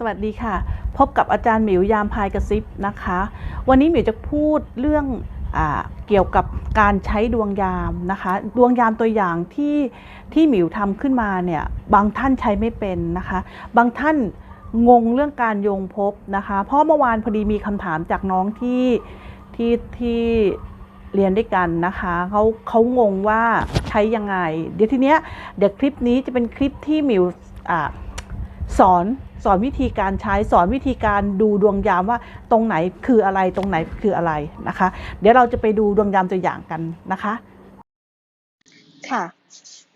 สวัสดีค่ะ พบกับอาจารย์หมิวยามพายกระซิบนะคะ วันนี้หมิวจะพูดเรื่องอเกี่ยวกับการใช้ดวงยามนะคะ ดวงยามตัวอย่างที่ที่หมิวทำขึ้นมาเนี่ยบางท่านใช้ไม่เป็นนะคะ บางท่านงงเรื่องการโยงภพนะคะ เพราะเมื่อวานพอดีมีคำถามจากน้องที่ที่ที่เรียนด้วยกันนะคะเขาเขางงว่าใช้ยังไง เดี๋ยวทีเนี้ยเดี๋ยวคลิปนี้จะเป็นคลิปที่หมิวอสอน สอนวิธีการใช้สอนวิธีการดูดวงยามว่าตรงไหนคืออะไรตรงไหนคืออะไรนะคะ เดี๋ยวเราจะไปดูดวงยามตัวอย่างกันนะคะ ค่ะ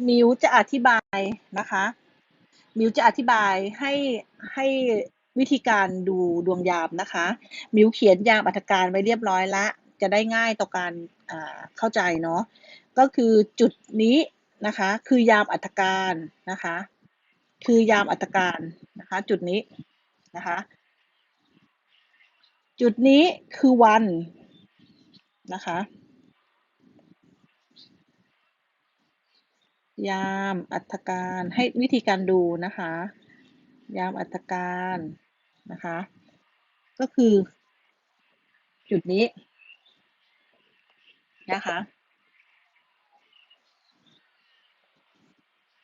มิวจะอธิบายนะคะ มิวจะอธิบายให้ให้วิธีการดูดวงยามนะคะ มิวเขียนยามอัธการไว้เรียบร้อยละจะได้ง่ายต่อการเข้าใจเนาะก็คือจุดนี้นะคะ คือยามอัธการนะคะ คือยามอัตการนะคะ จุดนี้นะคะ จุดนี้คือวันนะคะ ยามอัตการให้วิธีการดูนะคะ ยามอัตการนะคะ ก็คือ จุดนี้นะคะ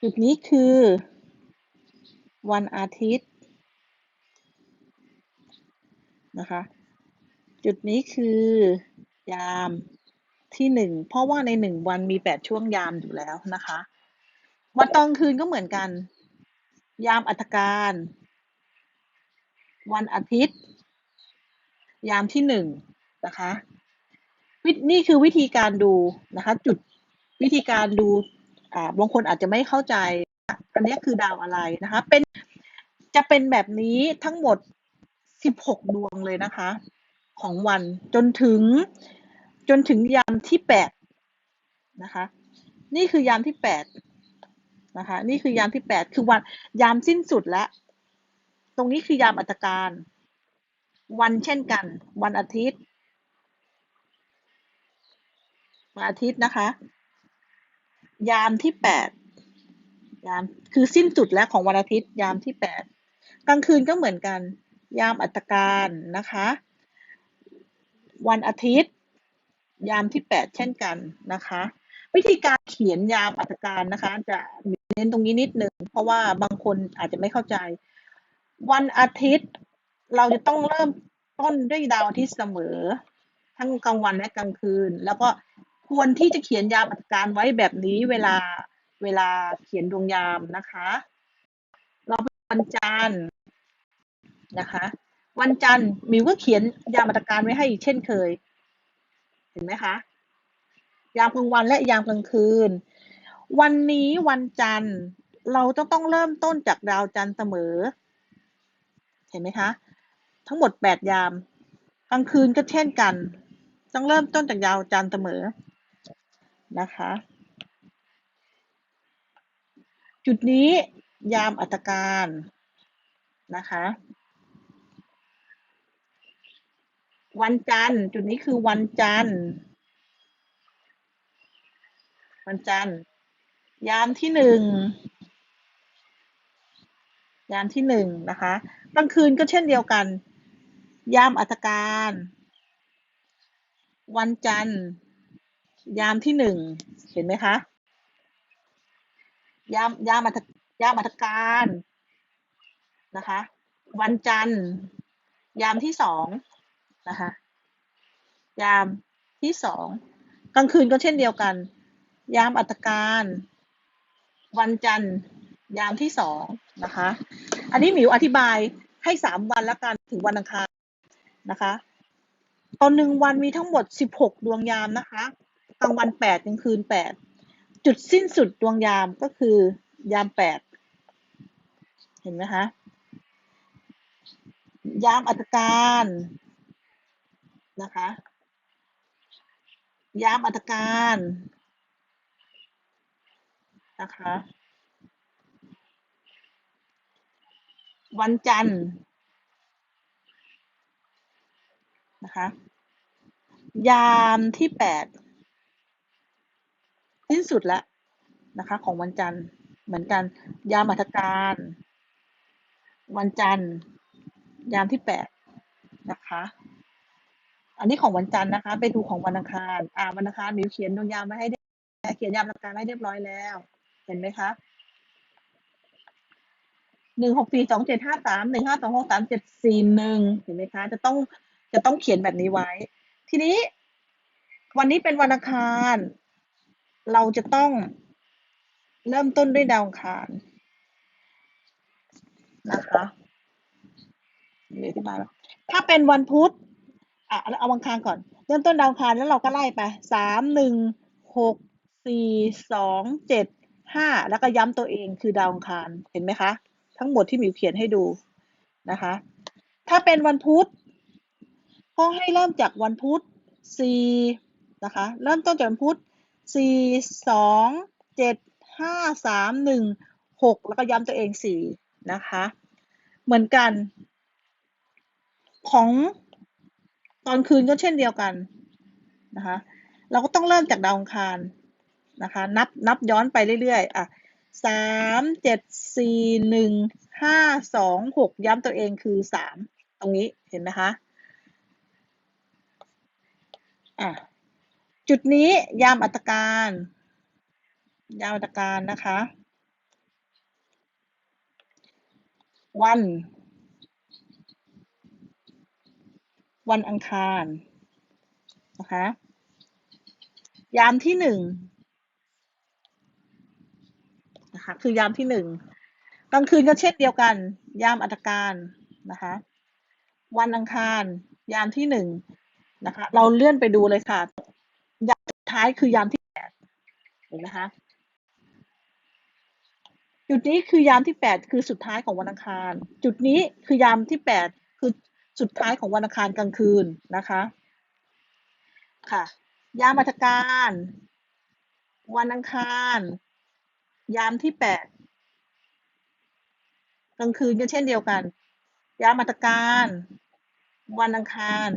จุดนี้คือ วันอาทิตย์นะคะ จุดนี้คือยามที่หนึ่งเพราะว่าในหนึ่งวันมีแปดช่วงยามอยู่แล้วนะคะวันตอนคืนก็เหมือนกัน ยามอัตการ วันอาทิตย์ ยามที่หนึ่งนะคะนี่คือวิธีการดูนะคะ จุดวิธีการดูบางคนอาจจะไม่เข้าใจ อันนี้คือดาวอะไรนะคะ เป็นจะเป็นแบบนี้ทั้งหมด 16 ดวงเลยนะคะ ของวันจนถึงจนถึงยามที่8นะคะ นี่คือยามที่8นะคะ นี่คือยามที่ 8 คือวันยามสิ้นสุดแล้ว ตรงนี้คือยามอัตการ วันเช่นกัน วันอาทิตย์วันอาทิตย์นะคะ ยามที่แปด ยามคือสิ้นสุดแล้วของวันอาทิตย์ยามที่แปดกลางคืนก็เหมือนกัน ยามอัตการนะคะ วันอาทิตย์ ยามที่แปดเช่นกันนะคะ วิธีการเขียนยามอัตการนะคะ จะเน้นตรงนี้นิดนึงเพราะว่าบางคนอาจจะไม่เข้าใจ วันอาทิตย์เราจะต้องเริ่มต้นด้วยดาวอาทิตย์เสมอ ทั้งกลางวันและกลางคืน แล้วก็ควรที่จะเขียนยามอัตการไว้แบบนี้เวลา เวลาเขียนดวงยามนะคะ เราเป็นวันจันทร์นะคะ วันจันทร์มิวก็เขียนยามอัตการไว้ให้อีกเช่นเคย เห็นไหมคะ ยามกลางวันและยามกลางคืน วันนี้วันจันทร์เราต้องต้องเริ่มต้นจากดาวจันทร์เสมอ เห็นไหมคะ ทั้งหมดแปดยาม กลางคืนก็เช่นกัน ต้องเริ่มต้นจากดาวจันทร์เสมอนะคะ จุดนี้ยามอัตการนะคะ วันจันทร์จุดนี้คือวันจันทร์วันจันทร์ยามที่หนึ่งยามที่หนึ่งนะคะกลางคืนก็เช่นเดียวกัน ยามอัตการ วันจันทร์ ยามที่หนึ่งเห็นไหมคะ ยามยามอัตยามอัตการนะคะ วันจันทร์ ยามที่สองนะคะ ยามที่สองกลางคืนก็เช่นเดียวกัน ยามอัตการ วันจันทร์ ยามที่สองนะคะ อันนี้หมิวอธิบายให้สามวันล้วกันถึงวันอังคารนะคะ ตอนหนึ่งวันมีทั้งหมดสิบหกดวงยามนะคะกลางวันแปดกลางคืนแปด จุดสิ้นสุดดวงยามก็คือยามแปดเห็นไหมคะ ยามอัตการนะคะ ยามอัตการนะคะ วันจันทร์นะคะ ยามที่แปด สิ้นสุดแล้วนะคะ ของวันจันทร์เหมือนกัน ยามอัตการ วันจันทร์ ยามที่แปดนะคะ อันนี้ของวันจันทร์นะคะ ไปดูของวันอังคาร อ่าวันอังคารมิวเขียนดวงยามมาให้เรียบเขียนยามหลักการให้เรียบร้อยแล้ว เห็นไหมคะหนึ่งหกสี่สองเจ็ดห้าสามหนึ่งห้าสองหกสามเจ็ดสี่หนึ่งเห็นไหมคะ จะต้องจะต้องเขียนแบบนี้ไว้ ทีนี้ วันนี้เป็นวันอังคาร เราจะต้องเริ่มต้นด้วยดาวคารนะคะเดี๋ยวอธิบายถ้าเป็นวันพุธอะเอาวันอังคารก่อน เริ่มต้นดาวคารแล้วเราก็ไล่ไปสามหนึ่งหกสี่สองเจ็ดห้าแล้วก็ย้ำตัวเองคือดาวองคารเห็นไหมคะ ทั้งหมดที่มิวเขียนให้ดูนะคะ ถ้าเป็นวันพุธก็ให้เริ่มจากวันพุธสี่นะคะ เริ่มต้นจากวันพุธ สี่สองเจ็ดห้าสามหนึ่งหกแล้วก็ย้ำตัวเองสี่นะคะ เหมือนกัน ของตอนคืนก็เช่นเดียวกันนะคะ เราก็ต้องเริ่มจากดาวอังคารนะคะ นับนับย้อนไปเรื่อยๆอะสามเจ็ดสี่หนึ่งห้าสองหกย้ำตัวเองคือสามตรงนี้เห็นไหมคะอะ จุดนี้ยามอัตการ ยามอัตการนะคะ วัน วันอังคารนะคะยามที่หนึ่งนะคะคือยามที่หนึ่งกลางคืนก็เช่นเดียวกัน ยามอัตการนะคะวันอังคาร ยามที่หนึ่งนะคะ เราเลื่อนไปดูเลยค่ะ ยามสุดท้ายคือยามที่แปดเห็นไหมคะจุดนี้คือยามที่แปดคือสุดท้ายของวันอังคาร จุดนี้คือยามที่แปดคือสุดท้ายของวันอังคารกลางคืนนะคะ ค่ะ ยามอัตการ วันอังคาร ยามที่แปดกลางคืนก็เช่นเดียวกัน ยามอัตการ วันอังคาร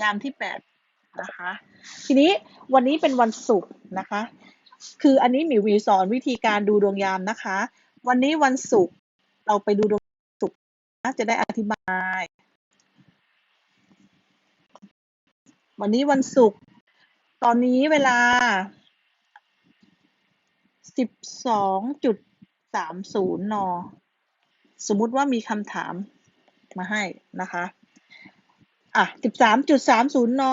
ยามที่แปด นะคะ ทีนี้วันนี้เป็นวันศุกร์นะคะ คืออันนี้หมิววิวสอนวิธีการดูดวงยามนะคะ วันนี้วันศุกร์เราไปดูดวงศุกร์นะจะได้อธิบาย วันนี้วันศุกร์ตอนนี้เวลาสิบสองจุดสามศูนย์น สมมุติว่ามีคำถามมาให้นะคะ อะสิบสามจุดสามศูนย์น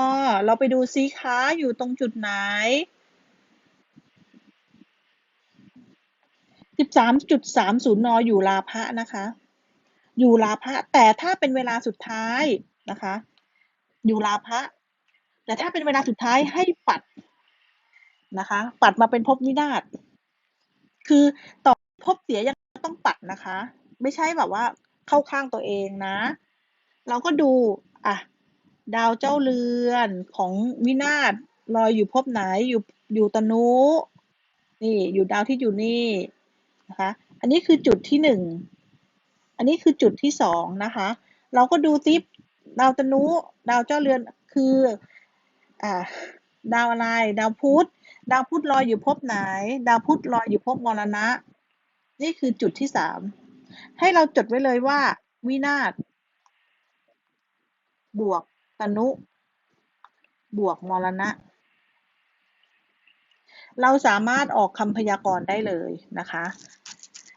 เราไปดูซิค้าอยู่ตรงจุดไหนสิบสามจุดสามศูนย์นอยู่ลาพะนะคะ อยู่ลาพะ แต่ถ้าเป็นเวลาสุดท้ายนะคะ อยู่ลาพะ แต่ถ้าเป็นเวลาสุดท้ายให้ปัดนะคะ ปัดมาเป็นภพวินาศคือต่อภพเสียยังต้องปัดนะคะ ไม่ใช่แบบว่าเข้าข้างตัวเองนะ เราก็ดู อะดาวเจ้าเรือนของวินาศลอยอยู่ภพไหนอยู่อยู่ตนุนี่อยู่ดาวที่อยู่นี่นะคะอันนี้คือจุดที่หนึ่งอันนี้คือจุดที่สองนะคะ เราก็ดูซิดาวตนุดาวเจ้าเรือนคืออ่าดาวอะไร ดาวพุธดาวพุธลอยอยู่ภพไหน ดาวพุธลอยอยู่ภพมรณะ นี่คือจุดที่สามให้เราจดไว้เลยว่า วินาศ บวกตนุ บวกมรณะ เราสามารถออกคำพยากรณ์ได้เลยนะคะ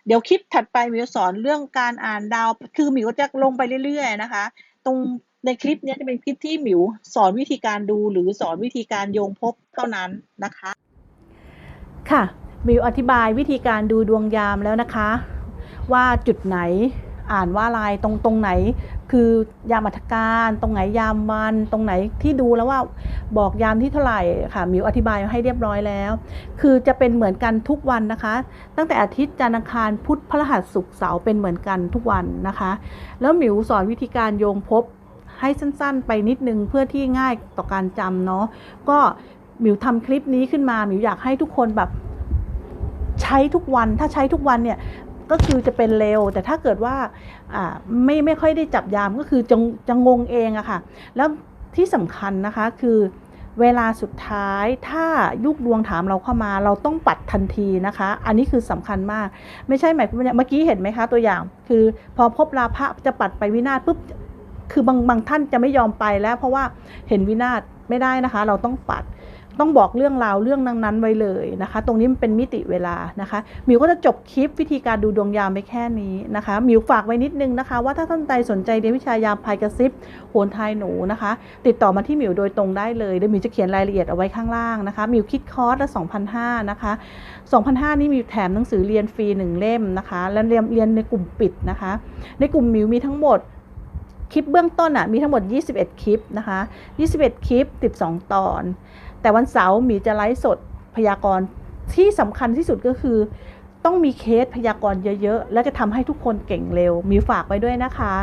เดี๋ยวคลิปถัดไปมิวสอนเรื่องการอ่านดาว คือหมิวจะลงไปเรื่อยๆนะคะ ตรงในคลิปนี้จะเป็นคลิปที่หมิวสอนวิธีการดูหรือสอนวิธีการโยงภพเท่านั้นนะคะ ค่ะมิวอธิบายวิธีการดูดวงยามแล้วนะคะ ว่าจุดไหนอ่านว่าอะไรตรงตรงไหน คือยามอัธการ ตรงไหนยามวันตรงไหนที่ดูแล้วว่าบอกยามที่เท่าไหร่ค่ะมิวอธิบายให้เรียบร้อยแล้ว คือจะเป็นเหมือนกันทุกวันนะคะ ตั้งแต่อาทิตย์จันทร์อังคารพุธพฤหัสศุกร์เสาร์เป็นเหมือนกันทุกวันนะคะ แล้วมิวสอนวิธีการโยงภพให้สั้นๆ ไปนิดนึงเพื่อที่ง่ายต่อการจำเนาะก็มิวทำคลิปนี้ขึ้นมามิวอยากให้ทุกคนแบบใช้ทุกวันถ้าใช้ทุกวันเนี่ย ก็คือจะเป็นเร็ว แต่ถ้าเกิดว่าไม่ไม่ค่อยได้จับยามก็คือจะจะงงเองอะค่ะ แล้วที่สำคัญนะคะคือเวลาสุดท้ายถ้ายุคดวงถามเราเข้ามา เราต้องปัดทันทีนะคะ อันนี้คือสำคัญมาก ไม่ใช่หมายความว่าเมื่อกี้เห็นไหมคะตัวอย่าง คือพอพบลาภะจะปัดไปวินาศปุ๊บคือบางบางท่านจะไม่ยอมไปแล้ว เพราะว่าเห็นวินาศไม่ได้นะคะ เราต้องปัด ต้องบอกเรื่องราวเรื่องนั้นๆไว้เลยนะคะ ตรงนี้มันเป็นมิติเวลานะคะมิวก็จะจบคลิปวิธีการดูดวงยามไปแค่นี้นะคะมิวฝากไว้นิดนึงนะคะ ว่าถ้าท่านใดสนใจเรียนวิชายามพายกระซิบโหนทายหนูนะคะ ติดต่อมาที่มิวโดยตรงได้เลยเดี๋ยวมิวจะเขียนรายละเอียดเอาไว้ข้างล่างนะคะมิวคิดคอร์สละ2,500นะคะ2,500นี่มีแถมหนังสือเรียนฟรีหนึ่งเล่มนะคะ แล้วเรียนเรียนในกลุ่มปิดนะคะ ในกลุ่มมิวมีทั้งหมดคลิปเบื้องต้นอะมีทั้งหมด 21 คลิปนะคะ 21 คลิป 12 ตอน แต่วันเสาร์หมีจะไลฟ์สดพยากรณ์ที่สำคัญที่สุดก็คือ ต้องมีเคสพยากรณ์เยอะๆ และจะทำให้ทุกคนเก่งเร็ว มีฝากไว้ด้วยนะคะ